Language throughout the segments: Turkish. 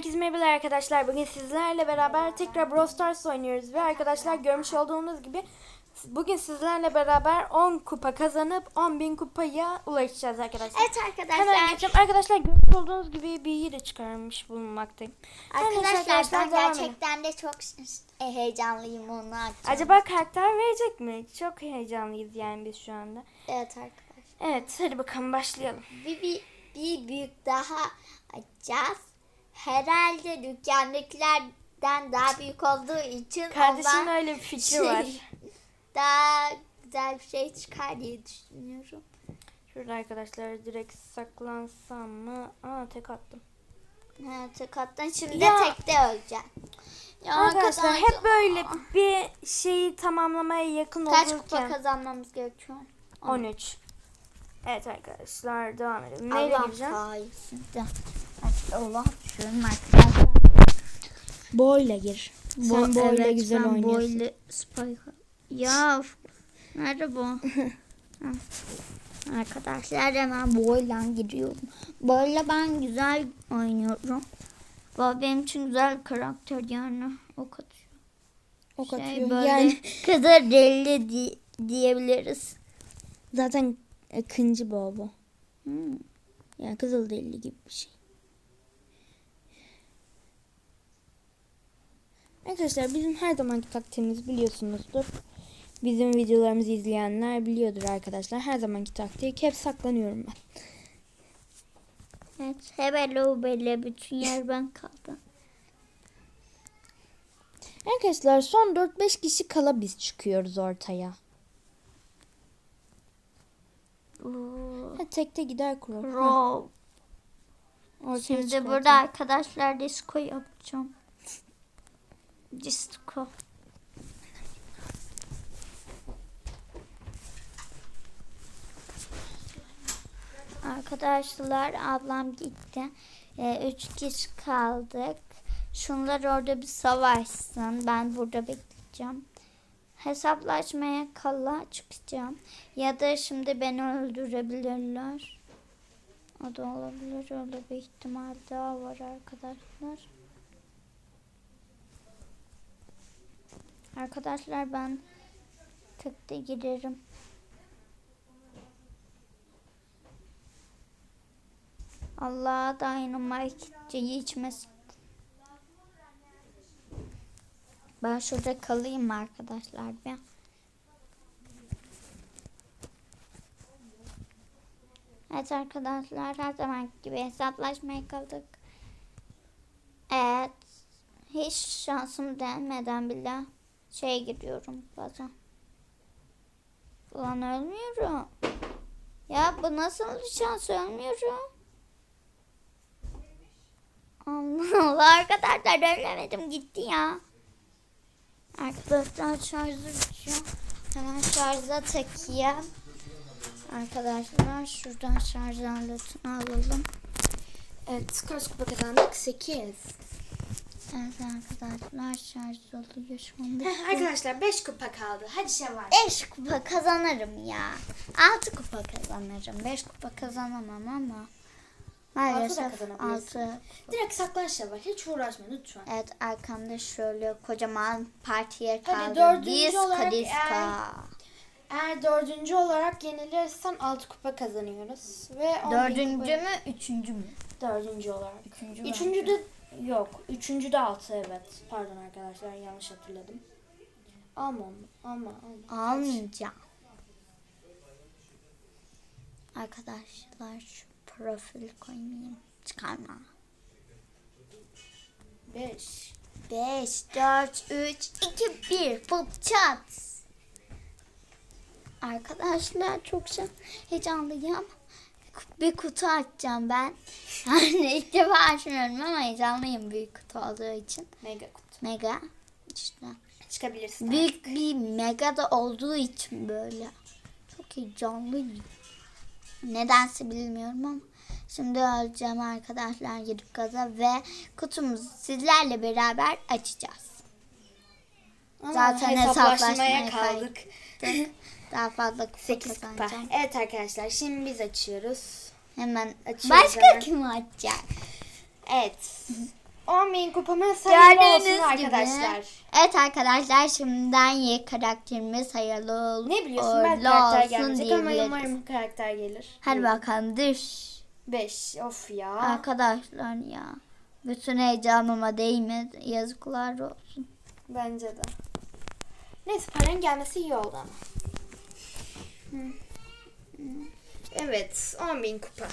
Herkese merhabalar arkadaşlar. Bugün sizlerle beraber tekrar Brawl Stars oynuyoruz. Ve arkadaşlar görmüş olduğunuz gibi bugün sizlerle beraber 10 kupa kazanıp 10.000 kupaya ulaşacağız arkadaşlar. Evet arkadaşlar. Hemen geçelim. Arkadaşlar görmüş olduğunuz gibi bilgi de çıkarmış bulunmaktayım. Hemen Arkadaşlar ben devam edelim. gerçekten de çok e, heyecanlıyım onu açacağım. Acaba karakter verecek mi? Çok heyecanlıyız yani biz şu anda. Evet arkadaşlar. Evet hadi bakalım başlayalım. Bir, bir, bir büyük daha açacağız. Herhalde dükkandakilerden daha büyük olduğu için Kardeşimin ondan öyle bir fikri şey, var. Daha güzel bir şey çıkar diye düşünüyorum. Şurada arkadaşlar direkt saklansam mı? Aa tek attım. Evet kattan şimdi Ya. tekte öleceğim. Ya Arkadaşlar kadar- hep böyle bir şeyi tamamlamaya yakın Kaç kupa olurken kazanmamız gerekiyor? 13. Evet arkadaşlar devam edelim. Neyle Allah gireceğim? sayesinde. Allah düşüyorum arkadaşlar. Boyla gir. Sen boyla güzel ben oynuyorsun. Boyla spike. Ya nerede bu? Arkadaşlar hemen boyla giriyorum. Boyla ben güzel oynuyorum. Bu benim için güzel karakter yani. O kadar. Ok Şey atıyor. böyle Yani kadar deli di- diyebiliriz. zaten kıncı bu bu. Hmm. Yani kızıl deli gibi bir şey. Arkadaşlar bizim her zamanki taktiğimiz biliyorsunuzdur. Bizim videolarımızı izleyenler biliyordur arkadaşlar. Her zamanki taktik hep saklanıyorum ben. Evet. Hebele ubele bütün yer ben kaldım. Arkadaşlar son 4-5 kişi kala biz çıkıyoruz ortaya. Oo. Ha, tekte gider kuro. Ha, Rob. Şimdi burada arkadaşlar disco yapacağım. Disco. Arkadaşlar ablam gitti. Ee, üç kişi kaldık. Şunlar orada bir savaşsın. Ben burada bekleyeceğim. Hesaplaşmaya kala çıkacağım. Ya da şimdi beni öldürebilirler. O da olabilir. Öyle bir ihtimal daha var arkadaşlar. Arkadaşlar ben tıkta girerim. Allah dynamite içmesin. Ben şurada kalayım arkadaşlar bir. Evet arkadaşlar her zaman gibi hesaplaşmaya kaldık. Evet. Hiç şansım denmeden bile şey gidiyorum bazen. Ulan ölmüyorum. Ya bu nasıl bir şans ölmüyorum. Allah Allah arkadaşlar ölemedim gitti ya. Arkadaşlar şarjı bitiyor. Hemen şarja takayım. Arkadaşlar şuradan şarj aletini alalım. Evet kaç kupa kazandık? 8. Evet arkadaşlar şarj oluyor şu anda. Arkadaşlar 5 kupa kaldı. Hadi Şevval. 5 kupa kazanırım ya. 6 kupa kazanırım. 5 kupa kazanamam ama. Maalesef kazanabilirsin. 6. Direkt saklan Şevval. Hiç uğraşma lütfen. Evet arkamda şöyle kocaman parti yer Hadi kaldı. dördüncü Diska, olarak diska. eğer- Eğer dördüncü olarak yenilirsen 6 kupa kazanıyoruz. Ve 10 bin Dördüncü mü? Üçüncü mü? Dördüncü olarak. Üçüncü Üçüncü de yok. Üçüncü de 6 evet. Pardon arkadaşlar yanlış hatırladım. Ama ama ama. Almayacağım. Arkadaşlar şu profil koymayayım. Çıkarma. 5. 5, 4, 3, 2, 1. Pop çat. Arkadaşlar çok heyecanlıyım. Bir kutu açacağım ben. Yani ilk defa açmıyorum ama heyecanlıyım büyük kutu olduğu için. Mega kutu. Mega. işte Çıkabilirsin. Büyük bir mega da olduğu için böyle. Çok heyecanlıyım. Nedense bilmiyorum ama. Şimdi öleceğim arkadaşlar girip gaza ve kutumuzu sizlerle beraber açacağız. Ama Zaten hesaplaşmaya hesaplaşmaya kaldık. Daha fazla kupa 8 kupa. Evet arkadaşlar şimdi biz açıyoruz. Hemen Açıyoruz başka hemen. kim açacak? Evet. 10.000 kupamız hayırlı olsun Gördüğünüz gibi. arkadaşlar. Evet arkadaşlar şimdiden ye karakterimiz hayırlı ol- Ne biliyorsun belki karakter olsun gelmeyecek ama umarım karakter gelir. Hadi bakalım düş. 5 of ya. Arkadaşlar ya. Bütün heyecanıma değmedi. Yazıklar olsun. Bence de. Neyse paranın gelmesi iyi oldu ama. Evet 10.000 kupa.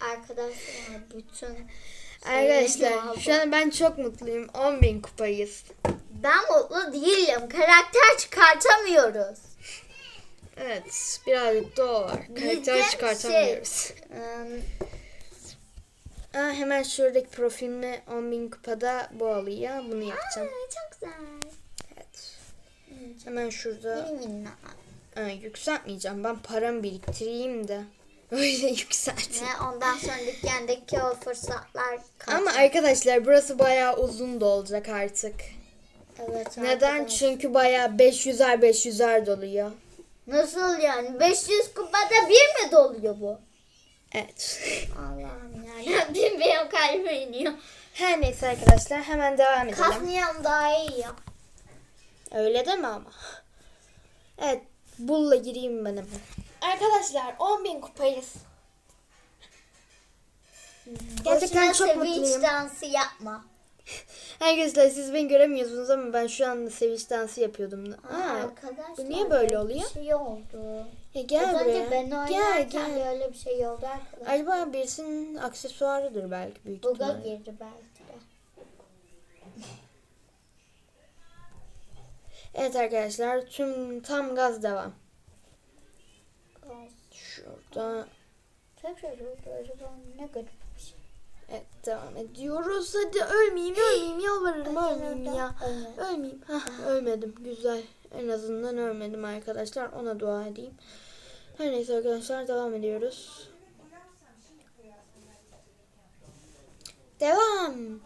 Arkadaşlar bütün Arkadaşlar şu an ben çok mutluyum. 10.000 kupayız. ben mutlu değilim. Karakter çıkartamıyoruz. Evet birazcık. Bizde Karakter şey- çıkartamıyoruz. Im, Aa, hemen şuradaki profilime 10.000 kupada bu oluyor. Bunu yapacağım. Aa, çok güzel. Evet. Hemen şurada Benim Aa, yükseltmeyeceğim. Ben paramı biriktireyim de. Öyle yükselt. Ve ondan sonra dükkandaki o fırsatlar Ama arkadaşlar burası bayağı uzun da olacak artık. Evet. Neden? arkadaş. Çünkü bayağı 500'er 500'er doluyor. Nasıl yani? 500 kupada bir mi doluyor bu? Evet. Allah'ım yani. Rabbim benim kalbime iniyor. Her neyse arkadaşlar hemen devam edelim. Kasniyam daha iyi ya. Öyle deme ama. Evet. Bulla gireyim ben hemen. Arkadaşlar 10.000 kupayız. Gerçekten çok mutluyum. dansı yapma. Arkadaşlar siz beni göremiyorsunuz ama ben şu anda sevinç dansı yapıyordum. Aa, Arkadaşlar. bu niye böyle oluyor? Bir şey oldu. ya gel Az buraya. ben gel gel. böyle bir şey oldu arkadaşlar. Acaba birisinin aksesuarıdır belki büyük Buga ihtimalle. girdi belki de. Evet arkadaşlar tüm tam gaz devam. Şurada Tekrar oldu acaba ne garip bir şey. evet devam ediyoruz. Hadi ölmeyeyim ölmeyeyim yalvarırım ölmeyeyim ya. Ölme. Ölmeyeyim. Hah, ölmedim. Güzel. En azından ölmedim arkadaşlar. Ona dua edeyim. Her neyse arkadaşlar devam ediyoruz. Devam.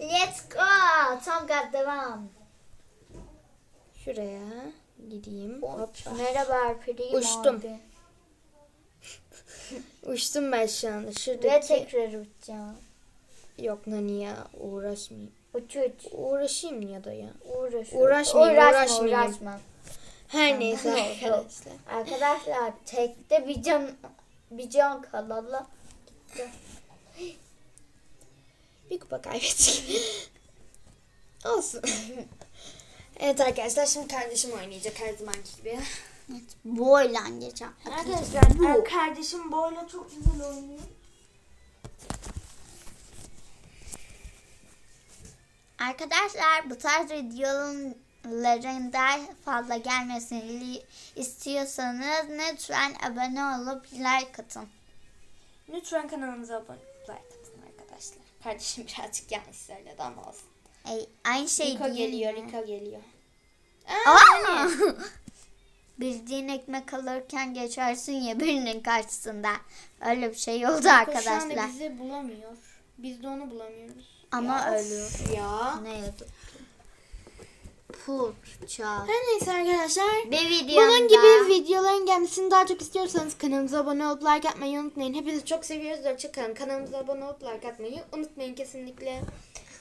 Let's go. Tam gaz devam. Şuraya gideyim. Hop. Merhaba Primo Uçtum. abi. Uçtum ben şu anda. Ve Şuradaki... tekrar uçacağım. Yok Nani ya uğraşmayayım. Uç uç. Uğraşayım ya da ya. Uğraş. Uğraşmayayım, Uğraşma, uğraşmayayım. uğraşma. Her neyse arkadaşlar. Arkadaşlar tekte bir can bir can kalalı. Bir kupa kaybettik. Olsun. Evet arkadaşlar şimdi kardeşim oynayacak her zamanki gibi. Evet, boyla geçeceğim. Arkadaşlar kardeşim boyla çok güzel oynuyor. Arkadaşlar bu tarz videoların daha fazla gelmesini istiyorsanız lütfen abone olup like atın. Lütfen kanalımıza abone like atın arkadaşlar. Kardeşim birazcık yanlış söyledi ama olsun. Ey, aynı şey Rika değil geliyor, mi? Rika geliyor. Aa! Bildiğin ekmek alırken geçersin ya birinin karşısında. Öyle bir şey oldu Şu anda arkadaşlar. bizi bulamıyor. Biz de onu bulamıyoruz. Ama Ya, ölüyor. Ya. Ne yazık ki. Pulça. Her neyse arkadaşlar. Bir videomda. Bunun gibi videoların gelmesini daha çok istiyorsanız kanalımıza abone olup like atmayı unutmayın. Hepinizi çok seviyoruz. Hoşçakalın. Kanalımıza abone olup like atmayı unutmayın kesinlikle.